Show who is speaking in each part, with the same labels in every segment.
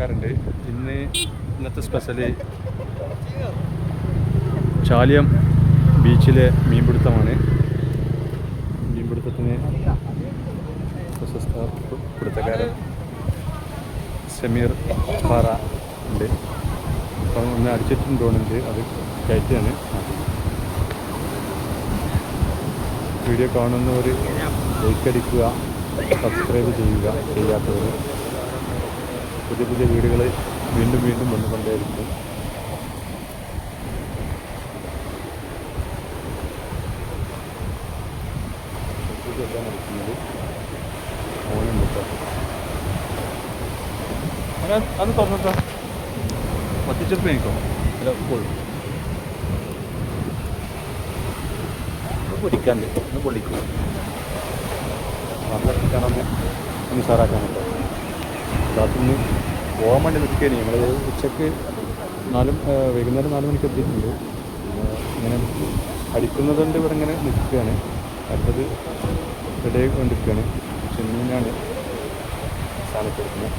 Speaker 1: നമസ്കാരമുണ്ട് ഇന്ന് ഇന്നത്തെ സ്പെഷ്യൽ ചാലിയം ബീച്ചിലെ മീൻപിടുത്തമാണ്. മീൻപിടുത്തത്തിന് പ്രശസ്ത പിടുത്തക്കാരൻ സമീർ പാറ ഉണ്ട്. അപ്പം ഒന്ന് അടിച്ചിട്ടുണ്ട് തോന്നുന്നുണ്ട് അത് കയറ്റിയാണ് വീഡിയോ കാണുന്നവർ ലൈക്ക് അടിക്കുക സബ്സ്ക്രൈബ് ചെയ്യുക ചെയ്യാത്തവർ പുതിയ പുതിയ വീടുകൾ വീണ്ടും വീണ്ടും വന്നുകൊണ്ടേയിരിക്കും. അത് തുറന്നിട്ടോ പത്തിച്ചെപ്പ് എനിക്കോ അല്ല കൊള്ളും പൊടിക്കാണ്ട് ഒന്ന് പൊടിക്കും നല്ല കാണാൻ സാറാക്കാൻ അതിന് പോകാൻ വേണ്ടി നിൽക്കുകയാണ് ഞങ്ങൾ ഉച്ചയ്ക്ക് നാലും വൈകുന്നേരം നാല് മണിക്ക് എത്തിയിട്ടുണ്ട്. ഇങ്ങനെ ഇങ്ങനെ അടിക്കുന്നതുകൊണ്ട് ഇവിടെ ഇങ്ങനെ നിൽക്കുകയാണ്. അടുത്തത് റെഡി കൊണ്ടിരിക്കുകയാണ്. ചെമ്മീനാണ് സ്ഥാനത്തെടുക്കുന്നത്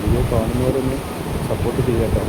Speaker 1: വീഡിയോ കാണുന്നവരൊന്ന് സപ്പോർട്ട് ചെയ്യാട്ടോ.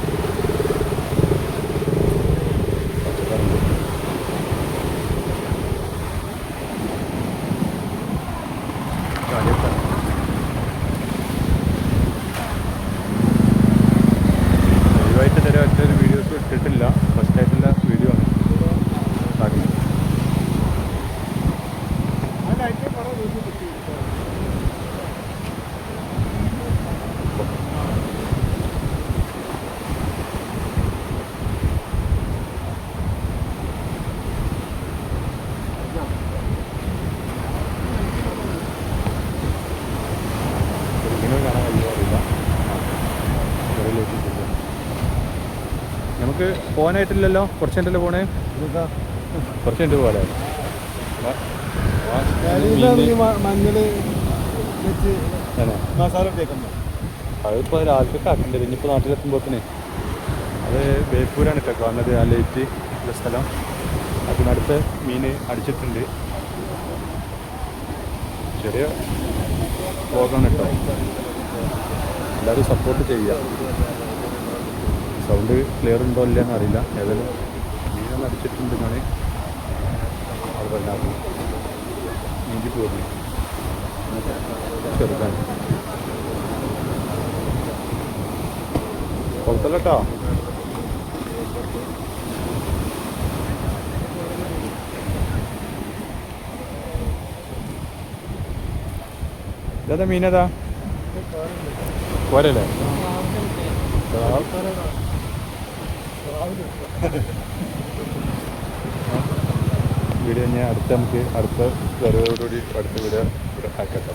Speaker 1: നമുക്ക് പോകാനായിട്ടില്ലല്ലോ. കുറച്ച് കഴിഞ്ഞല്ലേ പോണേ? കുറച്ച് കഴിഞ്ഞ് പോലെ
Speaker 2: മസാല ഇനിയിപ്പോ
Speaker 1: അതിപ്പോൾ രാത്രിക്ക് ആക്കേണ്ടത് ഇനിയിപ്പോൾ നാട്ടിലെത്തുമ്പോഴത്തേനെ അത് ബേപ്പൂരാണ് കേട്ടോ കാണുന്നത്. ആ ലേറ്റ് ഉള്ള സ്ഥലം. അതിനടുത്ത് മീൻ അടിച്ചിട്ടുണ്ട്. ചെറിയ പോകാണ് കേട്ടോ. എല്ലാവരും സപ്പോർട്ട് ചെയ്യുക. സൗണ്ട് ക്ലിയർ ഉണ്ടോ ഇല്ല എന്നറിയില്ല ഏതായാലും അടിച്ചിട്ടുണ്ട് അടിച്ചിട്ടുണ്ടെന്നാണ്. അത് പറഞ്ഞത് നീന്തി പോകുന്നു ചെറുതാണ് കുഴപ്പമില്ല കേട്ടോ ഇതേതാ മീനേതാ പോരല്ലേ വീഡിയോ ഞാൻ അടുത്ത നമുക്ക് അടുത്ത വരവോടുകൂടി അടുത്ത വീഡിയോ ആക്കട്ടെ